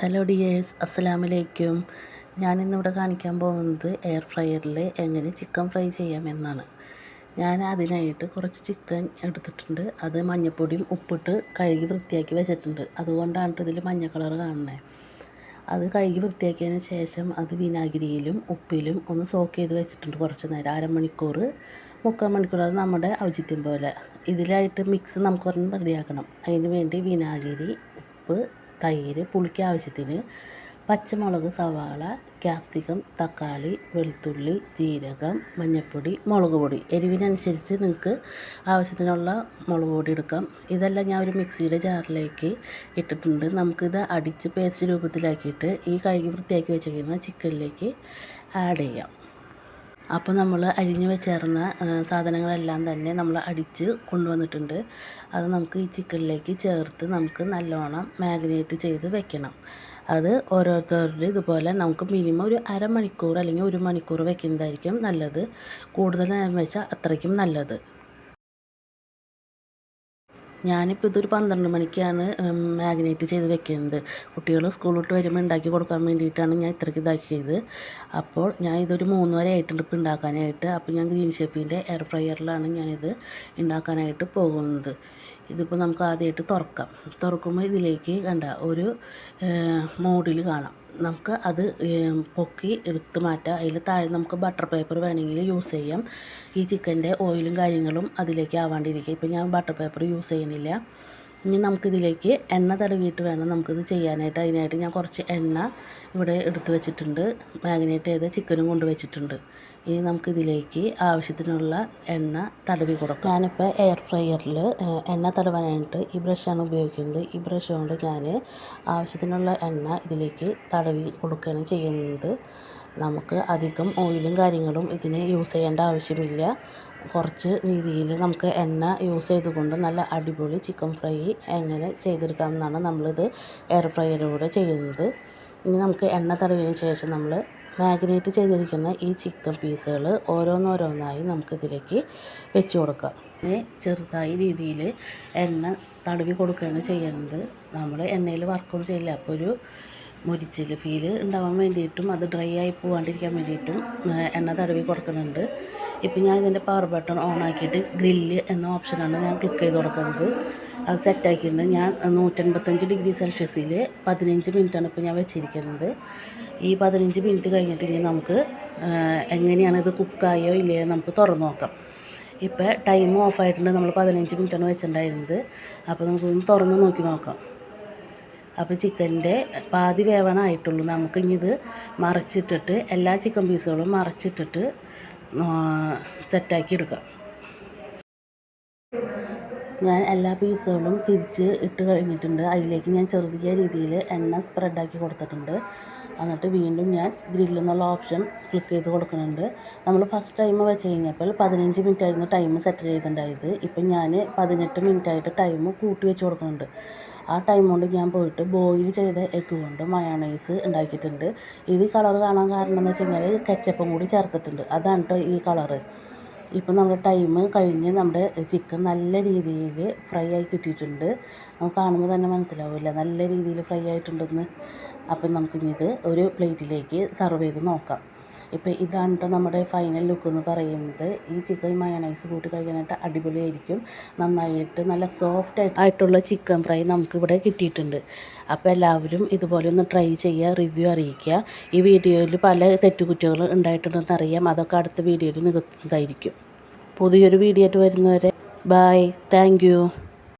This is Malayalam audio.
ഹലോ ഡിയേഴ്സ് അസ്സലാമലൈക്കും. ഞാനിന്നിവിടെ കാണിക്കാൻ പോകുന്നത് എയർ ഫ്രയറിൽ എങ്ങനെ ചിക്കൻ ഫ്രൈ ചെയ്യാമെന്നാണ്. ഞാൻ അതിനായിട്ട് കുറച്ച് ചിക്കൻ എടുത്തിട്ടുണ്ട്. അത് മഞ്ഞപ്പൊടിയും ഉപ്പിട്ട് കഴുകി വൃത്തിയാക്കി വെച്ചിട്ടുണ്ട്. അതുകൊണ്ടാണ് ഇതിൽ മഞ്ഞ കളർ കാണുന്നത് അത് കഴുകി വൃത്തിയാക്കിയതിന് ശേഷം അത് വിനാഗിരിയിലും ഉപ്പിലും ഒന്ന് സോക്ക് ചെയ്ത് വെച്ചിട്ടുണ്ട് കുറച്ച് നേരം. അരമണിക്കൂർ മുക്കാൽ മണിക്കൂർ അത് നമ്മുടെ ഔചിത്യം പോലെ. ഇതിലായിട്ട് മിക്സ് നമുക്ക് ഒരെണ്ണം റെഡിയാക്കണം. അതിന് വേണ്ടി വിനാഗിരി ഉപ്പ് തൈര് പുളിക്ക് ആവശ്യത്തിന് പച്ചമുളക് സവാള ക്യാപ്സിക്കം തക്കാളി വെളുത്തുള്ളി ജീരകം മഞ്ഞൾപ്പൊടി മുളക് പൊടി. എരിവിനനുസരിച്ച് നിങ്ങൾക്ക് ആവശ്യത്തിനുള്ള മുളക് പൊടി എടുക്കാം. ഇതെല്ലാം ഞാൻ ഒരു മിക്സിയുടെ ജാറിലേക്ക് ഇട്ടിട്ടുണ്ട്. നമുക്കിത് അടിച്ച് പേസ്റ്റ് രൂപത്തിലാക്കിയിട്ട് ഈ കഴുകി വൃത്തിയാക്കി വെച്ചിരിക്കുന്ന ചിക്കനിലേക്ക് ആഡ് ചെയ്യാം. അപ്പോൾ നമ്മൾ അരിഞ്ഞു വെച്ചേർന്ന സാധനങ്ങളെല്ലാം തന്നെ നമ്മൾ അടിച്ച് കൊണ്ടുവന്നിട്ടുണ്ട്. അത് നമുക്ക് ഈ ചിക്കനിലേക്ക് ചേർത്ത് നമുക്ക് നല്ലോണം മാഗ്നേറ്റ് ചെയ്ത് വെക്കണം. അത് ഓരോരുത്തരുടെ ഇതുപോലെ നമുക്ക് മിനിമം ഒരു അരമണിക്കൂർ അല്ലെങ്കിൽ ഒരു മണിക്കൂർ വെക്കുന്നതായിരിക്കും നല്ലത്. കൂടുതൽ നേരം വെച്ചാൽ അത്രയ്ക്കും നല്ലത്. ഞാനിപ്പോൾ ഇതൊരു പന്ത്രണ്ട് മണിക്കാണ് മാഗ്നേറ്റ് ചെയ്ത് വെക്കുന്നത്. കുട്ടികൾ സ്കൂൾ വിട്ട് വരുമ്പോൾ ഉണ്ടാക്കി കൊടുക്കാൻ വേണ്ടിയിട്ടാണ് ഞാൻ ഇത്രയ്ക്ക് ഇതാക്കിയത്. അപ്പോൾ ഞാൻ ഇതൊരു മൂന്ന് വരെ ആയിട്ടുണ്ട് ഇപ്പോൾ ഉണ്ടാക്കാനായിട്ട് അപ്പോൾ ഞാൻ ഗ്രീൻ ഷെഫിന്റെ എയർ ഫ്രയറിലാണ് ഞാനിത് ഉണ്ടാക്കാനായിട്ട് പോകുന്നത്. ഇതിപ്പോൾ നമുക്ക് ആദ്യമായിട്ട് തുറക്കാം. തുറക്കുമ്പോൾ ഇതിലേക്ക് കണ്ട ഒരു മോഡിൽ കാണാം. നമുക്ക് അത് പൊക്കി എടുത്ത് മാറ്റാം. അതിൽ താഴെ നമുക്ക് ബട്ടർ പേപ്പർ വേണമെങ്കിൽ യൂസ് ചെയ്യാം. ഈ ചിക്കന്റെ ഓയിലും കാര്യങ്ങളും അതിലേക്ക് ആവാണ്ടിരിക്കുക. ഇപ്പം ഞാൻ ബട്ടർ പേപ്പർ യൂസ് ചെയ്യുന്നില്ല. ഇനി നമുക്കിതിലേക്ക് എണ്ണ തടവിയിട്ട് വേണം നമുക്കിത് ചെയ്യാനായിട്ട്. അതിനായിട്ട് ഞാൻ കുറച്ച് എണ്ണ ഇവിടെ എടുത്തു വെച്ചിട്ടുണ്ട്. മാഗ്നേറ്റ് ചെയ്ത ചിക്കനും കൊണ്ട് വെച്ചിട്ടുണ്ട്. ഇനി നമുക്കിതിലേക്ക് ആവശ്യത്തിനുള്ള എണ്ണ തടവി കൊടുക്കാം. ഞാനിപ്പോൾ എയർ ഫ്രയറിൽ എണ്ണ തടവാനായിട്ട് ഈ ബ്രഷാണ് ഉപയോഗിക്കുന്നത്. ഈ ബ്രഷ് കൊണ്ട് ഞാൻ ആവശ്യത്തിനുള്ള എണ്ണ ഇതിലേക്ക് തടവി കൊടുക്കുകയാണ് ചെയ്യുന്നത്. നമുക്ക് അധികം ഓയിലും കാര്യങ്ങളും ഇതിന് യൂസ് ചെയ്യേണ്ട ആവശ്യമില്ല. കുറച്ച് രീതിയിൽ നമുക്ക് എണ്ണ യൂസ് ചെയ്തുകൊണ്ട് നല്ല അടിപൊളി ചിക്കൻ ഫ്രൈ എങ്ങനെ ചെയ്തെടുക്കാം എന്നാണ് നമ്മളിത് എയർ ഫ്രൈയിലൂടെ ചെയ്യുന്നത്. ഇനി നമുക്ക് എണ്ണ തടവിയതിന് ശേഷം നമ്മൾ മാഗ്നേറ്റ് ചെയ്തിരിക്കുന്ന ഈ ചിക്കൻ പീസുകൾ ഓരോന്നോരോന്നായി നമുക്കിതിലേക്ക് വെച്ച് കൊടുക്കാം. ഇനി ചെറുതായി രീതിയിൽ എണ്ണ തടവി കൊടുക്കുകയാണ് ചെയ്യുന്നത്. നമ്മൾ എണ്ണയിൽ വർക്കൊന്നും ചെയ്യില്ല. അപ്പോൾ ഒരു മുരിച്ചിൽ ഫീൽ ഉണ്ടാവാൻ വേണ്ടിയിട്ടും അത് ഡ്രൈ ആയി പോകാണ്ടിരിക്കാൻ വേണ്ടിയിട്ടും എണ്ണ തടവി കൊടുക്കുന്നുണ്ട്. ഇപ്പം ഞാൻ ഇതിന്റെ പവർ ബട്ടൺ ഓൺ ആക്കിയിട്ട് ഗ്രില്ല് എന്ന ഓപ്ഷനാണ് ഞാൻ ക്ലിക്ക് ചെയ്ത് കൊടുക്കുന്നത്. അത് സെറ്റാക്കിയിട്ടുണ്ട് ഞാൻ നൂറ്റൻപത്തഞ്ച് ഡിഗ്രി സെൽഷ്യസിൽ പതിനഞ്ച് മിനിറ്റാണ് ഇപ്പോൾ ഞാൻ വെച്ചിരിക്കുന്നത്. ഈ പതിനഞ്ച് മിനിറ്റ് കഴിഞ്ഞിട്ട് ഇനി നമുക്ക് എങ്ങനെയാണ് ഇത് കുക്കായോ ഇല്ലയോ നമുക്ക് തുറന്നു നോക്കാം. ഇപ്പോൾ ടൈം ഓഫായിട്ടുണ്ട് നമ്മൾ പതിനഞ്ച് മിനിറ്റാണ് വെച്ചിട്ടുണ്ടായിരുന്നത്. അപ്പോൾ നമുക്കൊന്ന് തുറന്ന് നോക്കി നോക്കാം. അപ്പോൾ ചിക്കന്റെ പാതി വേവണമായിട്ടുള്ളൂ നമുക്ക് ഇനി ഇത് മറച്ചിട്ടിട്ട് എല്ലാ ചിക്കൻ പീസുകളും മറച്ചിട്ടിട്ട് സെറ്റാക്കി എടുക്കാം. ഞാൻ എല്ലാ പീസുകളും തിരിച്ച് ഇട്ട് കഴിഞ്ഞിട്ടുണ്ട്. അതിലേക്ക് ഞാൻ ചെറുതിയ രീതിയിൽ എണ്ണ സ്പ്രെഡാക്കി കൊടുത്തിട്ടുണ്ട്. എന്നിട്ട് വീണ്ടും ഞാൻ ഗ്രില്ല് എന്നുള്ള ഓപ്ഷൻ ക്ലിക്ക് ചെയ്ത് കൊടുക്കുന്നുണ്ട്. നമ്മൾ ഫസ്റ്റ് ടൈം വെച്ച് കഴിഞ്ഞപ്പോൾ പതിനഞ്ച് മിനിറ്റ് ആയിരുന്നു ടൈം സെറ്റ് ചെയ്തിട്ടുണ്ടായത്. ഇപ്പം ഞാൻ പതിനെട്ട് മിനിറ്റ് ആയിട്ട് ടൈം കൂട്ടി വെച്ച് കൊടുക്കുന്നുണ്ട്. ആ ടൈം കൊണ്ട് ഞാൻ പോയിട്ട് ബോയിൽ ചെയ്ത എഗ്ഗ് കൊണ്ട് മയോണൈസ് ഉണ്ടാക്കിയിട്ടുണ്ട്. ഇത് കളർ കാണാൻ കാരണം എന്ന് വെച്ച് കഴിഞ്ഞാൽ കെച്ചപ്പും കൂടി ചേർത്തിട്ടുണ്ട്. അതാണ് കേട്ടോ ഈ കളറ് ഇപ്പം നമ്മുടെ ടൈം കഴിഞ്ഞ് നമ്മുടെ ചിക്കൻ നല്ല രീതിയിൽ ഫ്രൈ ആയി കിട്ടിയിട്ടുണ്ട്. നമുക്ക് കാണുമ്പോൾ തന്നെ മനസ്സിലാവില്ല. നല്ല രീതിയിൽ ഫ്രൈ ആയിട്ടുണ്ടെന്ന്. അപ്പം നമുക്കിനി ഇത് ഒരു പ്ലേറ്റിലേക്ക് സെർവ് ചെയ്ത് നോക്കാം. ഇപ്പോൾ ഇതാണ് കേട്ടോ നമ്മുടെ ഫൈനൽ ലുക്ക് എന്ന് പറയുന്നത്. ഈ ചിക്കൻ മയണൈസ് കൂട്ടി കഴിക്കാനായിട്ട് അടിപൊളിയായിരിക്കും. നന്നായിട്ട് നല്ല സോഫ്റ്റ് ആയിട്ടുള്ള ചിക്കൻ ഫ്രൈ നമുക്കിവിടെ കിട്ടിയിട്ടുണ്ട്. അപ്പോൾ എല്ലാവരും ഇതുപോലെ ഒന്ന് ട്രൈ ചെയ്യുക റിവ്യൂ അറിയിക്കുക. ഈ വീഡിയോയിൽ പല തെറ്റുകുറ്റങ്ങൾ ഉണ്ടായിട്ടുണ്ടെന്ന് അറിയാം. അതൊക്കെ അടുത്ത വീഡിയോയിൽ നികത്തുന്നതായിരിക്കും പുതിയൊരു വീഡിയോ ആയിട്ട് വരുന്നവരെ ബായ് താങ്ക്